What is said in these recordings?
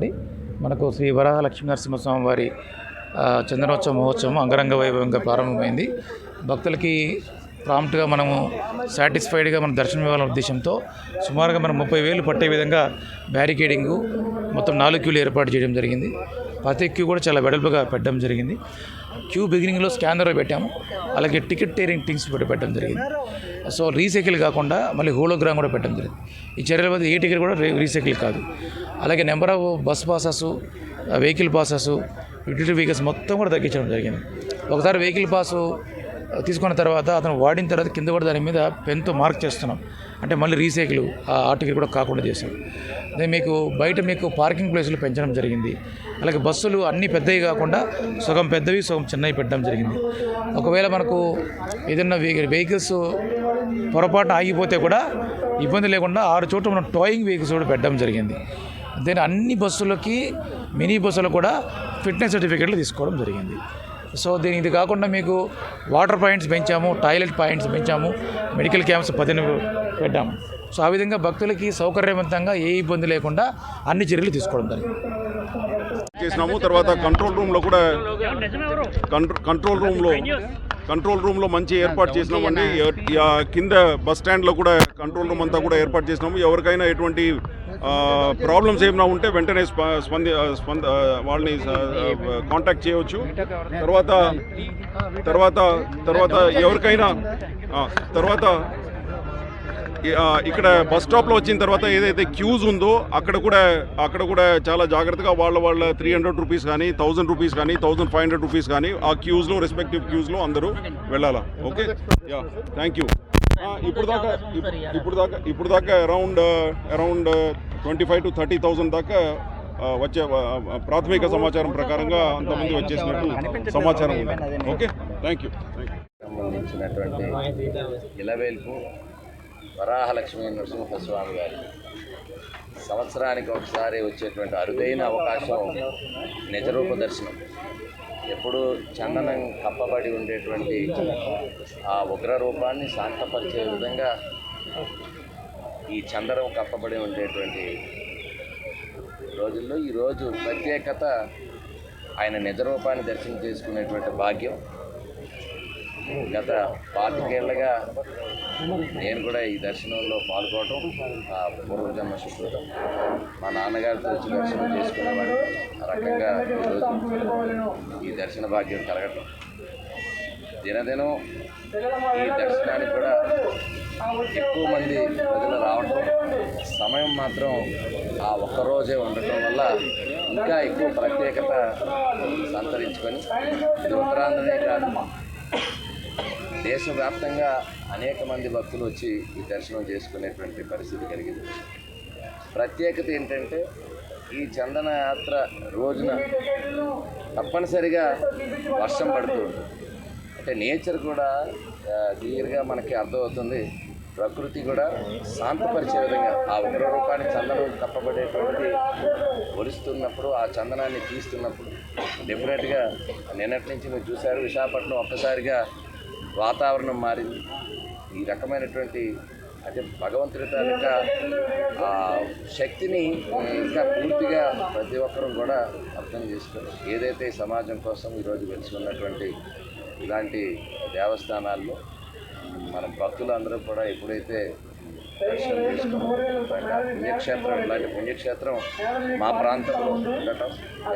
అండి. మనకు శ్రీ వరాహ లక్ష్మీనరసింహస్వామి వారి చందనోత్సవ మహోత్సవం అంగరంగ వైభవంగా ప్రారంభమైంది. భక్తులకి ప్రాంప్ట్గా మనము సాటిస్ఫైడ్గా మనం దర్శనం ఇవ్వాలనే ఉద్దేశంతో సుమారుగా మనం ముప్పై వేలు పట్టే విధంగా బ్యారికేడింగు మొత్తం నాలుగు క్యూలు ఏర్పాటు చేయడం జరిగింది. ప్రతి క్యూ కూడా చాలా వెడల్పుగా పెట్టడం జరిగింది. క్యూ బిగినింగ్లో స్కానర్ పెట్టాము. అలాగే టికెట్ టేరింగ్ టింగ్స్ కూడా పెట్టడం జరిగింది. సో రీసైకిల్ కాకుండా మళ్ళీ హోలోగ్రామ్ కూడా పెట్టడం జరిగింది. ఈ చర్యల వద్ద ఏ టికెట్ కూడా రీసైకిల్ కాదు. అలాగే number of bus passes vehicle passes utility vehicles మొత్తం కూడా తగ్గించడం జరిగింది. ఒకసారి వెహికల్ పాసు తీసుకున్న తర్వాత అతను వాడిన తర్వాత కింద కూడా దాని మీద పెన్తో మార్క్ చేస్తున్నాం. అంటే మళ్ళీ రీసైకిల్ ఆ ఆర్టికల్ కూడా కాకుండా చేసాం అదే మీకు బయట మీకు పార్కింగ్ ప్లేసులు పెంచడం జరిగింది. అలాగే బస్సులు అన్నీ పెద్దవి కాకుండా సగం పెద్దవి సగం చిన్నవి పెట్టడం జరిగింది. ఒకవేళ మనకు ఏదైనా వెహికల్స్ పొరపాటున ఆగిపోతే కూడా ఇబ్బంది లేకుండా ఆరు చోట్ల మనం టోయింగ్ వెహికల్స్ కూడా పెట్టడం జరిగింది. దెన్ అన్ని బస్సులకి మినీ బస్సులు కూడా ఫిట్నెస్ సర్టిఫికేట్లు తీసుకోవడం జరిగింది. సో దీని ఇది కాకుండా మీకు వాటర్ పాయింట్స్ పెంచాము టాయిలెట్ పాయింట్స్ పెంచాము మెడికల్ క్యాంప్స్ పద్దెనిమిది పెట్టాము. సో ఆ విధంగా భక్తులకి సౌకర్యవంతంగా ఏ ఇబ్బంది లేకుండా అన్ని చర్యలు తీసుకోవడం జరిగింది. చేసినాము తర్వాత కంట్రోల్ రూమ్లో కూడా కంట్రోల్ రూమ్లో కంట్రోల్ రూమ్లో మంచి ఏర్పాటు చేసినామండి. కింద బస్ స్టాండ్లో కూడా కంట్రోల్ రూమ్ అంతా కూడా ఏర్పాటు చేసినాము. ఎవరికైనా ఎటువంటి ప్రాబ్లమ్స్ ఏమైనా ఉంటే వెంటనే స్ప- స్పంది స్పంద వాళ్ళని కాంటాక్ట్ చేయవచ్చు తర్వాత తర్వాత తర్వాత ఎవరికైనా తర్వాత ఇక్కడ బస్ స్టాప్లో వచ్చిన తర్వాత ఏదైతే క్యూజ్ ఉందో అక్కడ కూడా అక్కడ కూడా చాలా జాగ్రత్తగా వాళ్ళ వాళ్ళ త్రీ హండ్రెడ్ రూపీస్ కానీ థౌజండ్ రూపీస్ కానీ థౌజండ్ ఫైవ్ హండ్రెడ్ రూపీస్ కానీ ఆ క్యూస్లో రెస్పెక్టివ్ క్యూస్లో అందరూ వెళ్ళాలా? ఓకే యా థ్యాంక్ యూ ఇప్పుడు దాకా ఇప్పుడు దాకా ఇప్పుడు దాకా around around twenty five to thirty thousand దాకా వచ్చే ప్రాథమిక సమాచారం ప్రకారంగా అంతమంది వచ్చేసినట్టు సమాచారం ఉంది. ఓకే? థ్యాంక్ యూ సంబంధించినటువంటి ఇలవేల్పు వరాహలక్ష్మీ నరసింహస్వామి గారి సంవత్సరానికి ఒకసారి వచ్చేటువంటి అరుదైన అవకాశం నిజరూప దర్శనం. ఎప్పుడు చందనం కప్పబడి ఉండేటువంటి ఆ ఉగ్ర రూపాన్ని శాంతపరిచే విధంగా ఈ చందనం కప్పబడి ఉండేటువంటి రోజుల్లో ఈరోజు ప్రత్యేకత ఆయన నిజరూపాన్ని దర్శనం చేసుకునేటువంటి భాగ్యం. గత పాతికేళ్ళుగా నేను కూడా ఈ దర్శనంలో పాల్గొనడం ఆ పూర్వజన్మ సుకృతం. మా నాన్నగారితో వచ్చి దర్శనం చేసుకునేవాడు ఆ రకంగా ఈరోజు ఈ దర్శన భాగ్యం కలగటం. దినదినం ఈ దర్శనానికి కూడా ఎక్కువ మంది ప్రజలు రావటం సమయం మాత్రం ఆ ఒక్కరోజే ఉండటం వల్ల ఇంకా ఎక్కువ ప్రత్యేకత సంతరించుకొని ఉత్తరాంధ్రనే కాదు. దేశవ్యాప్తంగా అనేక మంది భక్తులు వచ్చి ఈ దర్శనం చేసుకునేటువంటి పరిస్థితి కలిగింది. ప్రత్యేకత ఏంటంటే ఈ చందన యాత్ర రోజున తప్పనిసరిగా వర్షం పడుతూ ఉంటుంది. అంటే నేచర్ కూడా క్లియర్గా మనకి అర్థమవుతుంది. ప్రకృతి కూడా శాంతపరిచే విధంగా ఆ ఉగ్ర రూపాన్ని చందనం కప్పబడేటువంటిది ఒలుస్తున్నప్పుడు ఆ చందనాన్ని తీస్తున్నప్పుడు డెఫినెట్గా నిన్నటి నుంచి మీరు చూశారు విశాఖపట్నం ఒక్కసారిగా వాతావరణం మారింది. ఈ రకమైనటువంటి అంటే భగవంతుడి తాలూకా ఆ శక్తిని ఇంకా పూర్తిగా ప్రతి ఒక్కరూ కూడా అర్థం చేసుకోవాలి. ఏదైతే సమాజం కోసం ఈరోజు వెలిసి ఉన్నటువంటి ఇలాంటి దేవస్థానాల్లో మన భక్తులందరూ కూడా ఎప్పుడైతే దర్శనం చేసుకున్నారో పుణ్యక్షేత్రం ఇలాంటి పుణ్యక్షేత్రం మా ప్రాంతంలో ఉండటం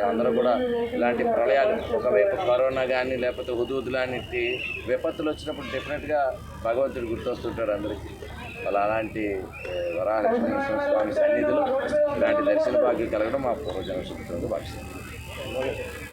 అందరూ కూడా ఇలాంటి ప్రళయాలు ఒకవైపు కరోనా కానీ లేకపోతే హుదూద్ లాంటి విపత్తులు వచ్చినప్పుడు డెఫినెట్గా భగవంతుడు గుర్తొస్తుంటాడు అందరికీ. అలా అలాంటి ఏ, వరాహలక్ష్మీ స్వామి సన్నిధిలో ఇలాంటి దర్శన భాగ్యం కలగడం మా పూర్వజన శుభ్రంగా భావిస్తాం